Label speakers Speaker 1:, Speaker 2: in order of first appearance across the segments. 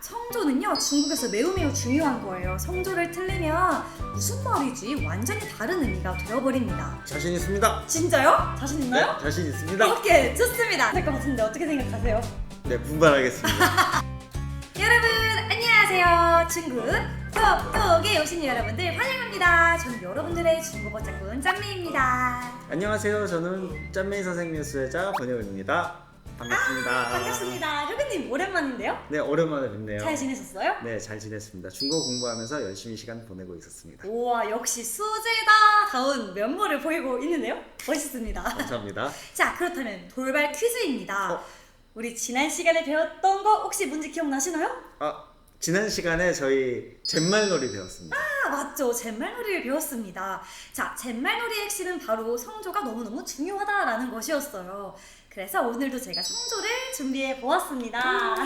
Speaker 1: 성조는요 중국에서 매우 매우 중요한 거예요. 성조를 틀리면 무슨 말이지 완전히 다른 의미가 되어버립니다.
Speaker 2: 자신 있습니다.
Speaker 1: 진짜요? 자신 있나요?
Speaker 2: 네, 자신 있습니다.
Speaker 1: 오케이 좋습니다. 될 것 같은데 어떻게 생각하세요?
Speaker 2: 네, 분발하겠습니다.
Speaker 1: 여러분 안녕하세요. 중국 톡톡에 오신 여러분들 환영합니다. 저는 여러분들의 중국어 짝꿍 짬미입니다.
Speaker 2: 안녕하세요. 저는 짠메이 선생님 수혜자 권혜원입니다. 반갑습니다.
Speaker 1: 반갑습니다. 효근님 오랜만인데요?
Speaker 2: 네, 오랜만에 뵙네요.
Speaker 1: 잘 지내셨어요?
Speaker 2: 네, 잘 지냈습니다. 중국어 공부하면서 열심히 시간 보내고 있었습니다.
Speaker 1: 우와 역시 수제다 다운 면모를 보이고 있는데요? 멋있습니다.
Speaker 2: 감사합니다.
Speaker 1: 자 그렇다면 돌발 퀴즈입니다.
Speaker 2: 어.
Speaker 1: 우리 지난 시간에 배웠던 거 혹시 문제 기억나시나요?
Speaker 2: 아, 지난 시간에 저희 잿말놀이 배웠습니다.
Speaker 1: 아 맞죠 잿말놀이를 배웠습니다. 자 잿말놀이의 핵심은 바로 성조가 너무너무 중요하다라는 것이었어요. 그래서 오늘도 제가 성조를 준비해 보았습니다.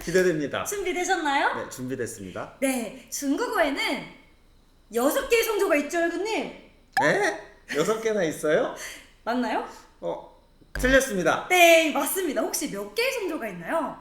Speaker 2: 기대됩니다.
Speaker 1: 준비되셨나요?
Speaker 2: 네, 준비됐습니다.
Speaker 1: 네 중국어에는 여섯 개의 성조가 있죠 여러분님
Speaker 2: 에? 여섯 개나 있어요?
Speaker 1: 맞나요?
Speaker 2: 어, 틀렸습니다.
Speaker 1: 네 맞습니다. 혹시 몇 개의 성조가 있나요?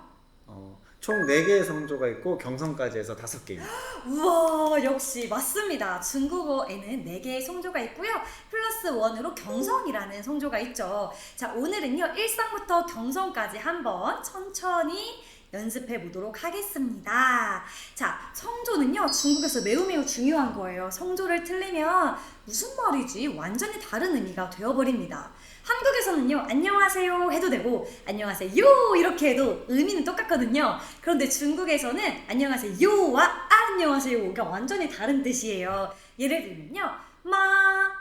Speaker 2: 어, 총 4개의 성조가 있고 경성까지 해서 5개입니다.
Speaker 1: 우와 역시 맞습니다. 중국어에는 4개의 성조가 있고요. 플러스 원으로 경성이라는 성조가 있죠. 자 오늘은요 일상부터 경성까지 한번 천천히 연습해 보도록 하겠습니다. 자 성조는요 중국에서 매우 매우 중요한 거예요. 성조를 틀리면 무슨 말이지 완전히 다른 의미가 되어버립니다. 한국에서는요 안녕하세요 해도 되고 안녕하세요 이렇게 해도 의미는 똑같거든요. 그런데 중국에서는 안녕하세요와 안녕하세요가 완전히 다른 뜻이에요. 예를 들면요 마,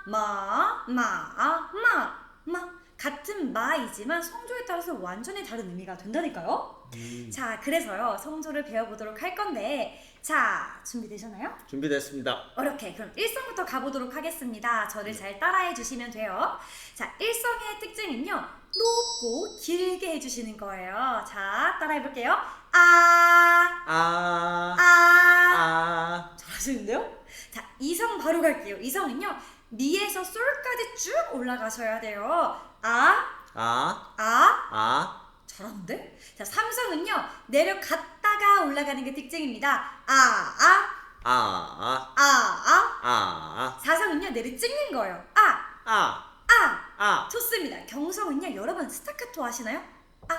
Speaker 1: 마, 마, 마, 마 같은 마이지만 성조에 따라서 완전히 다른 의미가 된다니까요.
Speaker 2: 음,
Speaker 1: 자 그래서요 성조를 배워보도록 할 건데 자 준비되셨나요?
Speaker 2: 준비됐습니다.
Speaker 1: 이렇게 그럼 일성부터 가보도록 하겠습니다. 저를 잘 따라해 주시면 돼요. 자, 일성의 특징은요. 높고 길게 해주시는 거예요. 자, 따라해 볼게요. 아,
Speaker 2: 아,
Speaker 1: 아.
Speaker 2: 아,
Speaker 1: 잘하시는데요? 자, 이성 바로 갈게요. 이성은요. 미에서 솔까지 쭉 올라가셔야 돼요. 아,
Speaker 2: 아,
Speaker 1: 아.
Speaker 2: 아,
Speaker 1: 잘하는데? 자, 삼성은요. 내려갔다가 올라가는 게 특징입니다. 아, 아,
Speaker 2: 아, 아,
Speaker 1: 아, 아.
Speaker 2: 아,
Speaker 1: 사성은요. 내려 찍는 거예요. 아,
Speaker 2: 아,
Speaker 1: 아.
Speaker 2: 아,
Speaker 1: 좋습니다. 경성은요. 여러분 스타카토 하시나요? 아,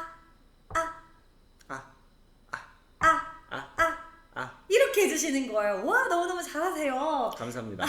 Speaker 1: 아,
Speaker 2: 아,
Speaker 1: 아,
Speaker 2: 아,
Speaker 1: 아.
Speaker 2: 아.
Speaker 1: 이렇게 해주시는 거예요. 와, 너무너무 잘하세요.
Speaker 2: 감사합니다.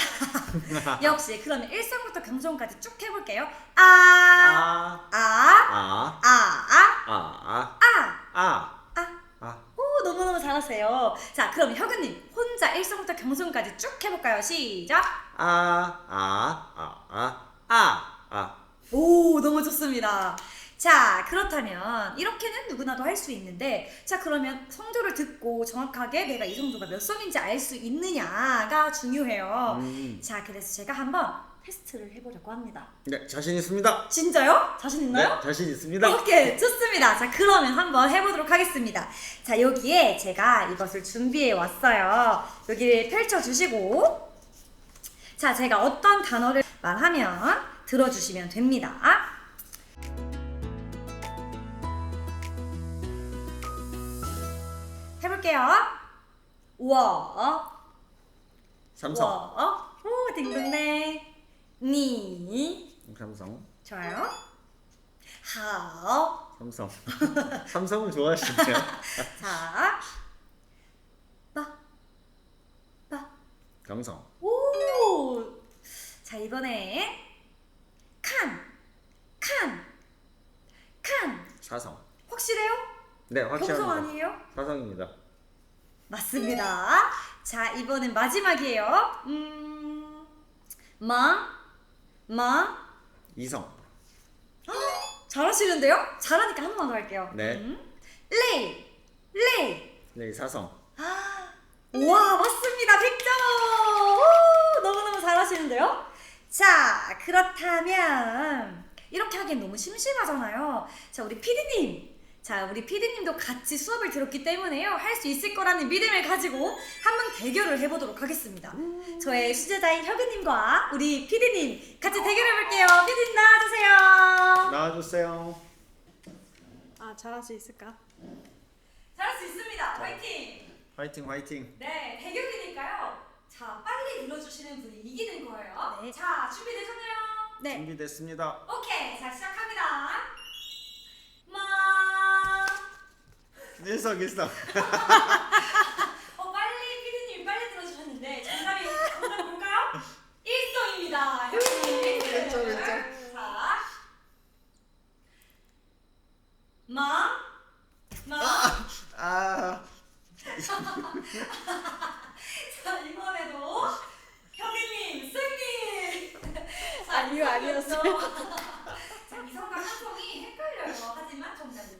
Speaker 1: 역시 그러면 일성부터 경성까지 쭉 해볼게요. 아,
Speaker 2: 아,
Speaker 1: 아,
Speaker 2: 아,
Speaker 1: 아, 아,
Speaker 2: 아, 아,
Speaker 1: 아,
Speaker 2: 아,
Speaker 1: 아.
Speaker 2: 아.
Speaker 1: 오, 너무너무 잘하세요. 자, 그럼 혁은님 혼자 일성부터 경성까지 쭉 해볼까요? 시작.
Speaker 2: 아, 아, 아, 아, 아, 아.
Speaker 1: 오, 너무 좋습니다. 자, 그렇다면 이렇게는 누구나도 할 수 있는데, 자, 그러면 성조를 듣고 정확하게 내가 이 성조가 몇 성인지 알 수 있느냐가 중요해요.
Speaker 2: 음.
Speaker 1: 자, 그래서 제가 한번 테스트를 해보려고 합니다.
Speaker 2: 네, 자신 있습니다.
Speaker 1: 진짜요? 자신 있나요?
Speaker 2: 네, 자신 있습니다.
Speaker 1: 오케이, 좋습니다. 자, 그러면 한번 해보도록 하겠습니다. 자, 여기에 제가 이것을 준비해 왔어요. 여기를 펼쳐주시고, 자, 제가 어떤 단어를 말하면 들어주시면 됩니다. 해볼게요. 워,
Speaker 2: 삼성,
Speaker 1: 워, 오, 딩동댕, 니,
Speaker 2: 삼성,
Speaker 1: 좋아요. 하오.
Speaker 2: 삼성. 삼성을 좋아하시네요.
Speaker 1: 자, 빠, 빠.
Speaker 2: 경성,
Speaker 1: 오. 자 이번에 칸, 칸, 칸.
Speaker 2: 사성.
Speaker 1: 확실해요?
Speaker 2: 네,
Speaker 1: 경성
Speaker 2: 확실합니다.
Speaker 1: 아니에요?
Speaker 2: 사성입니다.
Speaker 1: 맞습니다. 자 이번엔 마지막이에요. 음, 마, 마.
Speaker 2: 이성,
Speaker 1: 잘하시는데요? 잘하니까 한 번만 더 할게요.
Speaker 2: 네.
Speaker 1: 음. 레이, 레이.
Speaker 2: 네, 사성.
Speaker 1: 와 맞습니다 100점 오, 너무너무 잘하시는데요 자 그렇다면 이렇게 하기엔 너무 심심하잖아요 자 우리 피디님 자 우리 피디님도 같이 수업을 들었기 때문에요 할 수 있을 거라는 믿음을 가지고 한번 대결을 해보도록 하겠습니다 저의 수제자인 혁은님과 우리 피디님 같이 대결해볼게요 피디님 나와주세요
Speaker 2: 나와주세요.
Speaker 1: 아 잘할 수 있을까? 잘할 수 있습니다 화이팅
Speaker 2: 화이팅 화이팅.
Speaker 1: 네, 대결이니까요. 자, 빨리 눌러주시는 분이 이기는 거예요.
Speaker 3: 네.
Speaker 1: 자, 준비되셨나요?
Speaker 3: 네.
Speaker 2: 준비됐습니다.
Speaker 1: 오케이, 자 시작합니다.
Speaker 2: 일석 일석.
Speaker 1: 어 빨리 피디님 빨리 들어주셨는데 정답이 정답 볼까요? 일성입니다. 역시.
Speaker 2: 일점, 일점.
Speaker 1: 자, 마. 마.
Speaker 2: 아
Speaker 1: 자 이번에도 형님 승리. 자,
Speaker 3: 아니요, 아니었어요.
Speaker 1: 자 이성과 한성이 헷갈려요. 하지만 정답은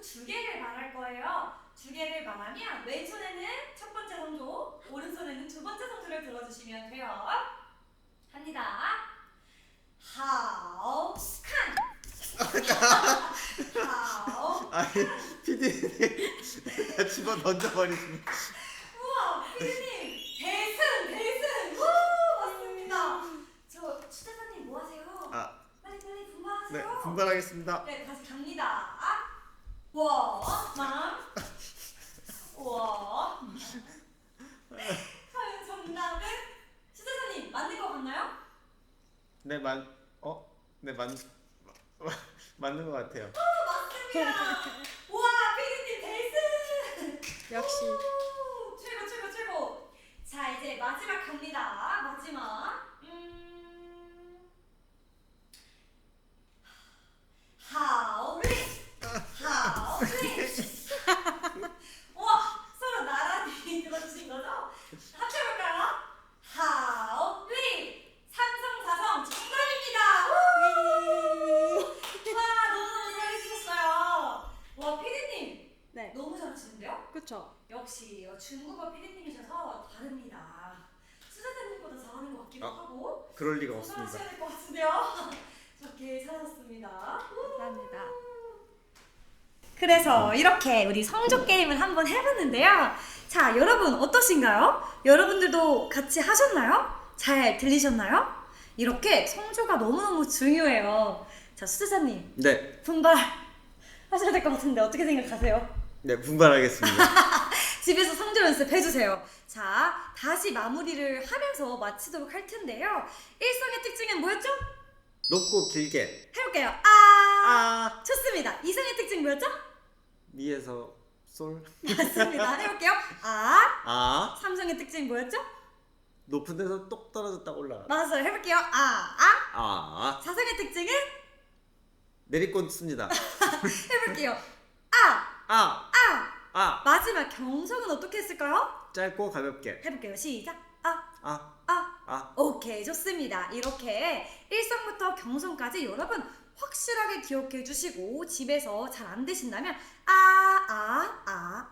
Speaker 1: 속도 두 개를 말할 거예요. 두 개를 말하면 왼손에는 첫 번째 성조, 오른손에는 두 번째 성조를 들어주시면 돼요. 합니다. Can? How?
Speaker 2: 아니 피디님 다 집어 던져버리시네.
Speaker 1: 우와, 피디님 대승 대승. 우 맞습니다. 저 추대사님 뭐 하세요?
Speaker 2: 아
Speaker 1: 빨리 빨리
Speaker 2: 네
Speaker 1: 분발하세요.
Speaker 2: 분발하겠습니다.
Speaker 1: 네, 다시 갑니다. 워, 맘. 워. 과연 정답은 추대사님 맞는 것 같나요?
Speaker 2: 네만어네만 맞는 것 같아요.
Speaker 1: 맞습니다. 우와, 피디님 대승.
Speaker 3: 역시.
Speaker 1: 우, 최고 최고 최고. 자 이제 마지막 갑니다. 마지막. 음. 하울링. 하울링. 와 서로 나란히 들어주신 거죠? 합쳐볼까요? 하울링. 삼성 사성 정답입니다. 우! 와 너무너무 잘해주셨어요. 와 피디님
Speaker 3: 네.
Speaker 1: 너무 잘하시는데요?
Speaker 3: 그쵸.
Speaker 1: 역시 어, 중국어 피디님이셔서 다릅니다. 수사자님보다 잘하는 것 같기도
Speaker 2: 아,
Speaker 1: 하고
Speaker 2: 그럴 리가
Speaker 1: 더
Speaker 2: 없습니다.
Speaker 1: 잘하셔야 될 것 같은데요. 좋게 잘하셨습니다.
Speaker 3: 감사합니다.
Speaker 1: 그래서 이렇게 우리 성조 게임을 한번 해봤는데요. 자, 여러분 어떠신가요? 여러분들도 같이 하셨나요? 잘 들리셨나요? 이렇게 성조가 너무너무 중요해요. 자, 수사자님
Speaker 2: 네,
Speaker 1: 분발 하셔야 될 것 같은데 어떻게 생각하세요?
Speaker 2: 네 분발하겠습니다.
Speaker 1: 집에서 성조 연습 해주세요. 자, 다시 마무리를 하면서 마치도록 할 텐데요. 일성의 특징은 뭐였죠?
Speaker 2: 높고 길게.
Speaker 1: 해볼게요. 아,
Speaker 2: 아
Speaker 1: 좋습니다. 이성의 특징 뭐였죠?
Speaker 2: 미에서 솔.
Speaker 1: 맞습니다. 해볼게요. 아,
Speaker 2: 아
Speaker 1: 삼성의 특징 뭐였죠?
Speaker 2: 높은 데서 똑 떨어졌다 올라가.
Speaker 1: 맞아요. 해볼게요. 아, 아.
Speaker 2: 아
Speaker 1: 사성의 특징은
Speaker 2: 내리꽂습니다.
Speaker 1: 해볼게요. 아,
Speaker 2: 아
Speaker 1: 아.
Speaker 2: 아.
Speaker 1: 마지막 경성은 어떻게 했을까요?
Speaker 2: 짧고 가볍게.
Speaker 1: 해볼게요. 시작. 아,
Speaker 2: 아
Speaker 1: 아.
Speaker 2: 아.
Speaker 1: 오케이 좋습니다 이렇게 일성부터 경성까지 여러분 확실하게 기억해 주시고 집에서 잘 안 되신다면 아 아 아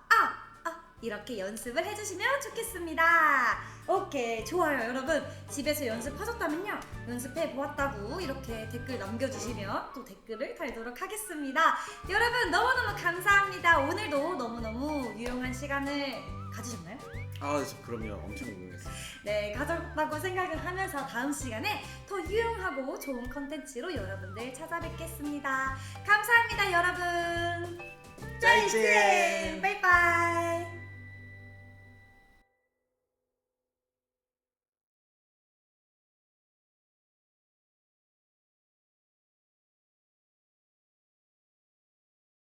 Speaker 1: 이렇게 연습을 해주시면 좋겠습니다 오케이 좋아요 여러분 집에서 연습하셨다면요 연습해 보았다고 이렇게 댓글 남겨주시면 또 댓글을 달도록 하겠습니다 여러분 너무너무 감사합니다 오늘도 너무너무 유용한 시간을 가지셨나요?
Speaker 2: 아, 저 그럼요. 엄청 유명했어요.
Speaker 1: 네, 가졌다고 생각을 하면서 다음 시간에 더 유용하고 좋은 컨텐츠로 여러분들 찾아뵙겠습니다. 감사합니다, 여러분.
Speaker 2: 짜이제.